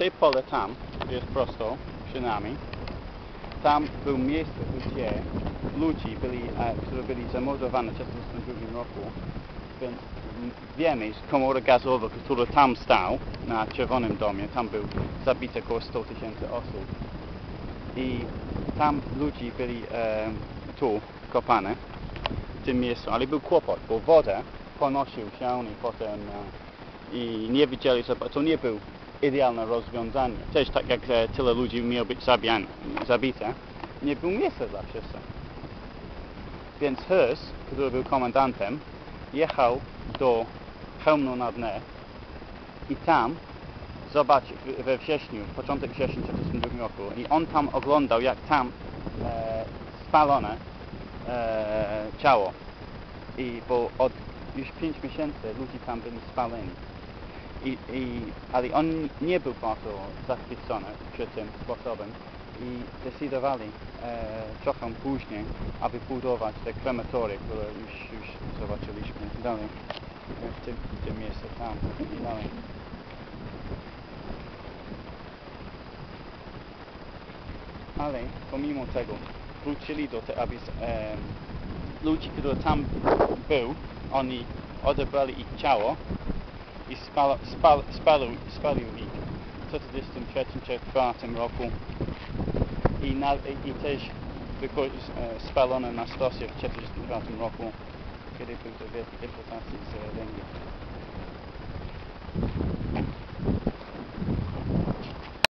te pole tam, jest prosto, przy nami, tam był miejsce, gdzie ludzie byli, e, którzy byli zamordowani w 1942 roku, więc wiemy, że komora gazowa, która tam stał, na Czerwonym Domie, tam był zabite około 100 tysięcy osób. I tam ludzie byli e, tu kopane, w tym miejscu, ale był kłopot, bo woda ponosił się i potem e, i nie wiedzieli, że to nie był idealne rozwiązanie. Też tak jak e, tyle ludzi miało być zabian, zabite, nie było miejsca dla wszystkich. Więc Hus, który był komendantem, jechał do Chełmno na dne i tam zobaczył we wrześniu, początek września 1942 roku i on tam oglądał jak tam e, spalone e, ciało i bo od już 5 miesięcy ludzie tam byli spaleni i, i, ale on nie był bardzo zachwycony przed tym sposobem i decydowali e, trochę później, aby budować te krematory, które już, już zobaczyliśmy dalej w tym, tym miejscu tam i dalej. Ale pomimo tego wrócili do tej, aby e, ludzi, którzy tam był, oni odebrali ich ciało i spal, spal, spalił, spalił ich w 1943 roku i, na, i, też e, spalone na stosie w 1944 roku, kiedy był to deportacji.